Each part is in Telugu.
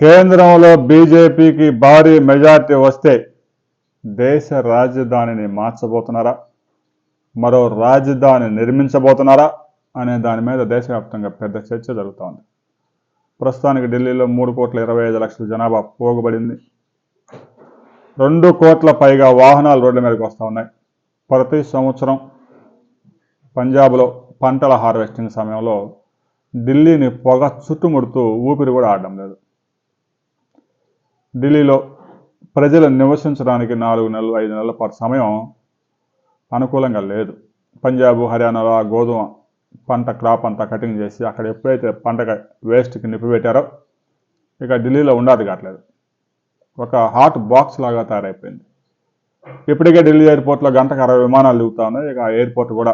కేంద్రంలో బీజేపీకి భారీ మెజార్టీ వస్తే దేశ రాజధానిని మార్చబోతున్నారా? మరో రాజధాని నిర్మించబోతున్నారా? అనే దాని మీద దేశవ్యాప్తంగా పెద్ద చర్చ జరుగుతూ ఉంది ప్రస్తుతానికి ఢిల్లీలో మూడు కోట్ల ఇరవై ఐదు లక్షల జనాభా పోగబడింది. రెండు కోట్ల పైగా వాహనాలు రోడ్ల మీదకి వస్తూ ఉన్నాయి. ప్రతి సంవత్సరం పంజాబ్లో పంటల హార్వెస్టింగ్ సమయంలో ఢిల్లీని పొగ చుట్టుముడుతూ ఊపిరి కూడా ఆడడం లేదు. ఢిల్లీలో ప్రజలు నివసించడానికి నాలుగు నెలలు ఐదు నెలల పాటు సమయం అనుకూలంగా లేదు. పంజాబ్ హర్యానాలో ఆ గోధుమ పంట క్రాప్ అంతా కటింగ్ చేసి అక్కడ ఎప్పుడైతే పంటగా వేస్ట్కి నిప్పి పెట్టారో ఇక ఢిల్లీలో ఉండదు కావట్లేదు. ఒక హాట్ బాక్స్ లాగా తయారైపోయింది. ఇప్పటికే ఢిల్లీ ఎయిర్పోర్ట్లో గంటకు అరవై విమానాలు దిగుతా ఉన్నాయి ఇక ఎయిర్పోర్ట్ కూడా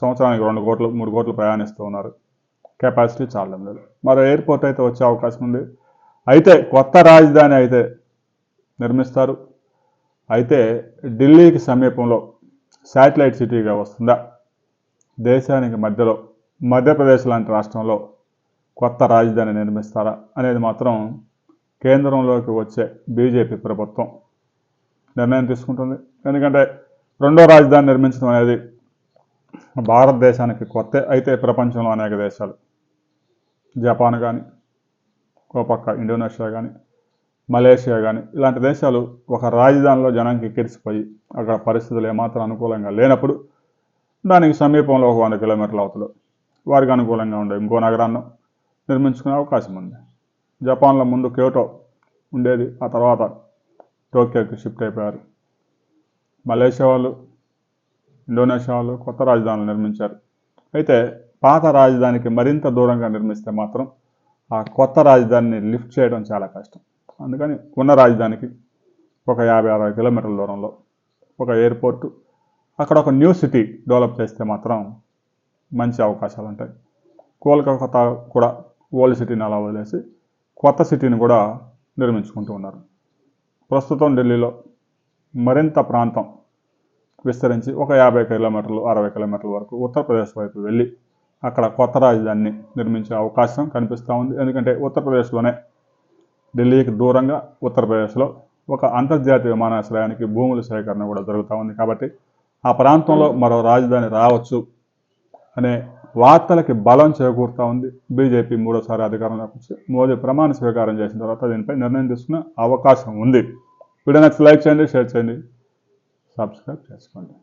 సంవత్సరానికి రెండు కోట్లు మూడు కోట్లు ప్రయాణిస్తూ ఉన్నారు. కెపాసిటీ చాలడం లేదు. మరో ఎయిర్పోర్ట్ అయితే వచ్చే అవకాశం ఉంది. అయితే కొత్త రాజధాని అయితే నిర్మిస్తారు. అయితే ఢిల్లీకి సమీపంలో శాటిలైట్ సిటీగా వస్తుందా? దేశానికి మధ్యలో మధ్యప్రదేశ్ లాంటి రాష్ట్రంలో కొత్త రాజధాని నిర్మిస్తారా అనేది మాత్రం కేంద్రంలోకి వచ్చే బీజేపీ ప్రభుత్వం నిర్ణయం తీసుకుంటుంది. ఎందుకంటే రెండో రాజధాని నిర్మించడం అనేది భారతదేశానికి కొత్త అయితే ప్రపంచంలో అనేక దేశాలు. జపాన్ కానీ ఒక పక్క ఇండోనేషియా కానీ మలేషియా కానీ ఇలాంటి దేశాలు ఒక రాజధానిలో జనానికి ఎక్కిరిసిపోయి అక్కడ పరిస్థితులు ఏమాత్రం అనుకూలంగా లేనప్పుడు దానికి సమీపంలో ఒక వంద కిలోమీటర్ల అవతలు వారికి అనుకూలంగా ఉండే ఇంకో నగరాన్ని నిర్మించుకునే అవకాశం ఉంది. జపాన్లో ముందు క్యోటో ఉండేది ఆ తర్వాత టోక్యోకి షిఫ్ట్ అయిపోయారు. మలేషియా వాళ్ళు ఇండోనేషియా వాళ్ళు కొత్త రాజధానులు నిర్మించారు. అయితే పాత రాజధానికి మరింత దూరంగా నిర్మిస్తే మాత్రం ఆ కొత్త రాజధానిని లిఫ్ట్ చేయడం చాలా కష్టం. అందుకని ఉన్న రాజధానికి ఒక యాభై అరవై కిలోమీటర్ల దూరంలో ఒక ఎయిర్పోర్టు అక్కడ ఒక న్యూ సిటీ డెవలప్ చేస్తే మాత్రం మంచి అవకాశాలు ఉంటాయి. కోల్కతా కూడా ఓల్డ్ సిటీని అలా వదిలేసి కొత్త సిటీని కూడా నిర్మించుకుంటూ ఉన్నారు. ప్రస్తుతం ఢిల్లీలో మరింత ప్రాంతం విస్తరించి ఒక యాభై కిలోమీటర్లు అరవై కిలోమీటర్ల వరకు ఉత్తరప్రదేశ్ వైపు వెళ్ళి అక్కడ కొత్త రాజధానిని నిర్మించే అవకాశం కనిపిస్తూ ఉంది. ఎందుకంటే ఉత్తరప్రదేశ్లోనే ఢిల్లీకి దూరంగా ఉత్తరప్రదేశ్లో ఒక అంతర్జాతీయ విమానాశ్రయానికి భూముల సేకరణ కూడా జరుగుతూ ఉంది. కాబట్టి ఆ ప్రాంతంలో మరో రాజధాని రావచ్చు అనే వార్తలకి బలం చేకూరుతూ ఉంది. బీజేపీ మూడోసారి అధికారంలోకి వచ్చి మోదీ ప్రమాణ స్వీకారం చేసిన తర్వాత దీనిపై నిర్ణయం తీసుకునే అవకాశం ఉంది. వీడియో నచ్చి లైక్ చేయండి షేర్ చేయండి సబ్స్క్రైబ్ చేసుకోండి.